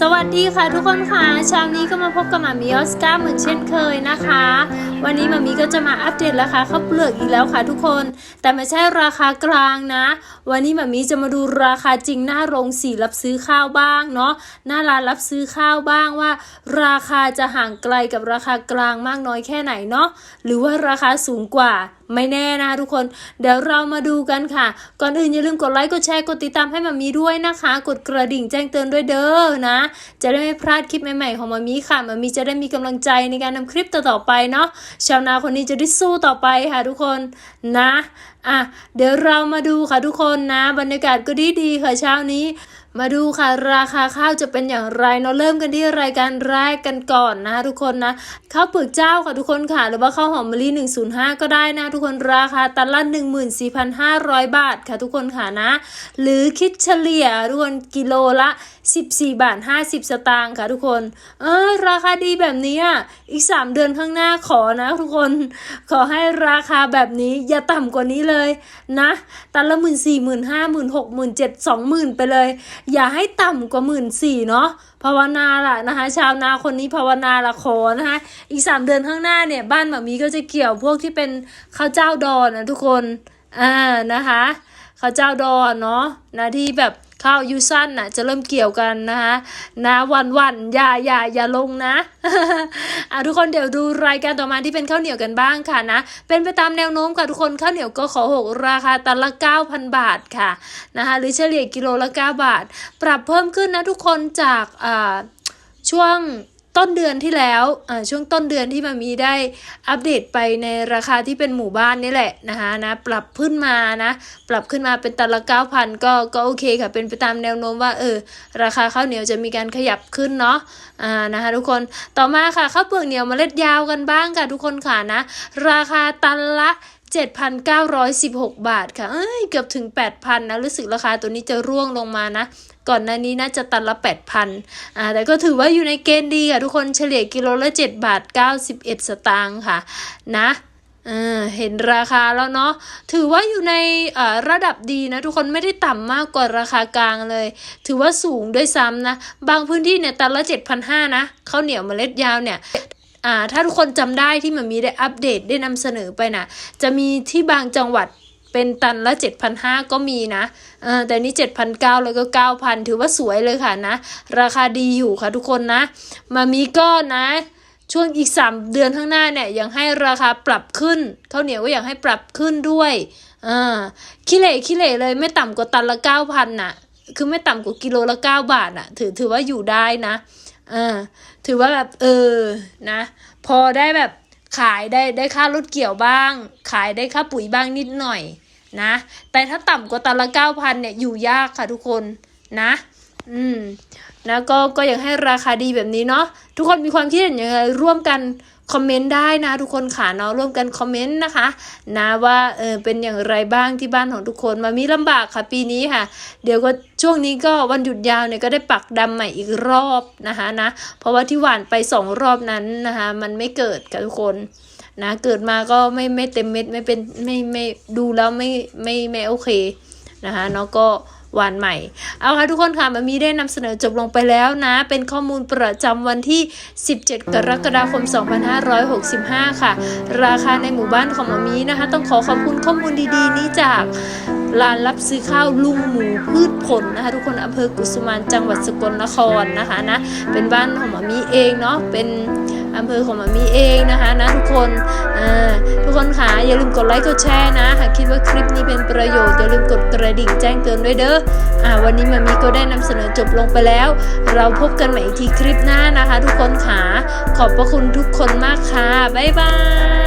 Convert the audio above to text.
สวัสดีค่ะทุกคนค่ะเช้านี้ก็มาพบกับมามีออสการ์เหมือนเช่นเคยนะคะ วันนี้มามีก็จะมาอัปเดตราคาข้าวเปลือกอีกแล้วค่ะทุกคน แต่ไม่ใช่ราคากลางนะ วันนี้มามีจะมาดูราคาจริงหน้าโรงสีรับซื้อข้าวบ้างเนาะหน้าร้านรับซื้อข้าวบ้างว่า ราคาจะห่างไกลกับราคากลางมากน้อยแค่ไหนเนาะหรือว่าราคาสูงกว่าไม่แน่นะทุกคน เดี๋ยวเรามาดูกันค่ะ ก่อนอื่นอย่าลืมกดไลค์ กดแชร์ กดติดตามให้มามีด้วยนะคะ กดกระดิ่งแจ้งเตือนด้วยเด้อนะ จะได้ไม่พลาดคลิปใหม่ๆของมามีค่ะ มามีจะได้มีกำลังใจในการนำคลิปต่อๆไปเนาะ ชาวนาคนนี้จะได้สู้ต่อไปค่ะทุกคนนะ อะ เดี๋ยวเรามาดูค่ะทุกคนนะ บรรยากาศก็ดีๆค่ะเช้านี้ มาดูค่ะราคาข้าวจะเป็นอย่างไรเนาะเริ่มกันที่รายการแรกกันก่อนนะทุกคนนะข้าวเปลือกเจ้าค่ะทุกคนค่ะ หรือว่าข้าวหอมมะลิ105 ก็ได้นะทุกคนราคาตันละ 14,500 บาทค่ะทุกคนค่ะนะ หรือคิดเฉลี่ยทุกคนกิโลละ 14 บาท 50 สตางค์ค่ะทุกคน เออ ราคาดีแบบนี้อะ อีก 3 เดือนข้างหน้าขอนะทุกคน ขอให้ราคาแบบนี้อย่าต่ำกว่านี้เลยนะตันละหมื่นสี่หมื่นห้าหมื่นหกหมื่นเจ็ดสองหมื่นไปเลย อย่าให้ต่ำกว่าหมื่นสี่เนาะภาวนาล่ะนะคะ ชาวนาคนนี้ภาวนาละขอนะคะอีกสามเดือนข้างหน้าเนี่ย บ้านหมามีก็จะเกี่ยวพวกที่เป็นข้าวเจ้าดอนนะทุกคน อ่านะคะข้าวเจ้าดอนเนาะนะที่แบบ ข้าวยูสั้นน่ะจะเริ่มเกี่ยวกันนะคะนะวันวันๆอย่าอย่าอย่าลงนะอะทุกคนเดี๋ยวดูรายการต่อมาที่เป็นข้าวเหนียวกันบ้างค่ะนะเป็นไปตามแนวโน้มค่ะทุกคนข้าวเหนียวก็ขอหกราคาตันละ 9,000 บาทค่ะนะคะหรือเฉลี่ยกิโลละ 9 บาท ปรับเพิ่มขึ้นนะทุกคนจากอ่าช่วง ต้นเดือนที่แล้วช่วงต้นเดือนที่มันมีได้อัปเดตไปในราคาที่เป็นหมู่บ้านนี่แหละนะคะนะปรับขึ้นมานะปรับขึ้นมาเป็นตันละ 9,000 ก็ก็โอเคค่ะเป็นไปตามแนวโน้มว่าเออราคาข้าวเหนียวจะมีการขยับขึ้นเนาะอ่านะคะทุกคนต่อมาค่ะข้าวเปลือกเหนียวเมล็ดยาวกันบ้างค่ะทุกคนค่ะนะราคาตันละ 7,916 บาทค่ะ เอ้ย เกือบถึง 8,000 นะ รู้สึกราคาตัวนี้จะร่วงลงมานะ ก่อนหน้านี้น่าจะตันละ 8,000 อ่า แต่ก็ถือว่าอยู่ในเกณฑ์ดีค่ะ ทุกคน เฉลี่ยกิโลละ 7 บาท 91 สตางค์ค่ะ นะเออเห็นราคาแล้วเนาะ ถือว่าอยู่ในอ่าระดับดีนะ ทุกคนไม่ได้ต่ำมากกว่าราคากลางเลย ถือว่าสูงด้วยซ้ำนะ บางพื้นที่เนี่ยตันละ7,500นะข้าวเหนียวเมล็ดยาวเนี่ย อ่าถ้าทุกคนจำได้ที่มันมีได้อัปเดตได้นำเสนอไปนะจะมีที่บางจังหวัดเป็นตันละ 7,500 ก็มีนะเออแต่นี่7,900 แล้วก็ 9,000 ถือว่าสวยเลยค่ะนะ ราคาดีอยู่ค่ะทุกคนนะ มามีก็นะ ช่วงอีก 3 เดือนข้างหน้าเนี่ยยังให้ราคาปรับขึ้นข้าวเหนียวก็อยากให้ปรับขึ้นด้วยอ่าขี้เหร่ขี้เหร่เลยไม่ต่ำกว่าตันละ 9,000น่ะ คือไม่ต่ำกว่ากิโลละ 9 บาทน่ะ ถือถือว่าอยู่ได้นะ อ่าถือว่าแบบเออนะ พอได้แบบขายได้ได้ค่ารถเกี่ยวบ้าง ขายได้ค่าปุ๋ยบ้างนิดหน่อยนะ แต่ถ้าต่ำกว่าตันละเก้าพันเนี่ยอยู่ยากค่ะทุกคนนะ อืมนะก็ก็อยากให้ราคาดีแบบนี้เนาะทุกคนมีความคิดเห็นยังไงร่วมกันคอมเมนต์ได้นะ ทุกคนค่ะเนาะร่วมกันคอมเมนต์นะคะ นะว่าเออเป็นอย่างไรบ้างที่บ้านของทุกคนมามีลำบากค่ะปีนี้ค่ะ เดี๋ยวก็ช่วงนี้ก็วันหยุดยาวเนี่ยก็ได้ปักดำใหม่อีกรอบนะคะนะเพราะว่าที่หวานไปสองรอบนั้นนะคะมันไม่เกิดค่ะทุกคนนะเกิดมาก็ไม่ไม่เต็มเม็ดไม่เป็นไม่ไม่ดูแล้วไม่ไม่ไม่โอเคนะคะเนาะก็ วานใหม่ เอาค่ะทุกคนค่ะมามีได้นำเสนอจบลงไปแล้วนะ เป็นข้อมูลประจำวันที่ 17 กรกฎาคม 2565 ค่ะ ราคาในหมู่บ้านของมามีนะคะ ต้องขอขอบคุณข้อมูลดีๆ นี้จากร้านรับซื้อข้าวลุงหมูพืชผลนะคะ ทุกคนอำเภอกุสุมานจังหวัดสกลนครนะคะนะเป็นบ้านของมามีเองเนาะเป็น อำเภอของมามีเองนะคะนะทุกคนทุกคนค่ะอย่าลืมกดไลค์กดแชร์นะหากคิดว่าคลิปนี้เป็นประโยชน์อย่าลืมกดกระดิ่งแจ้งเตือนด้วยเด้ออ่าวันนี้มามีก็ได้นำเสนอจบลงไปแล้ว เราพบกันใหม่อีกทีคลิปหน้านะคะ ทุกคนค่ะขอบพระคุณทุกคนมากค่ะบ๊ายบาย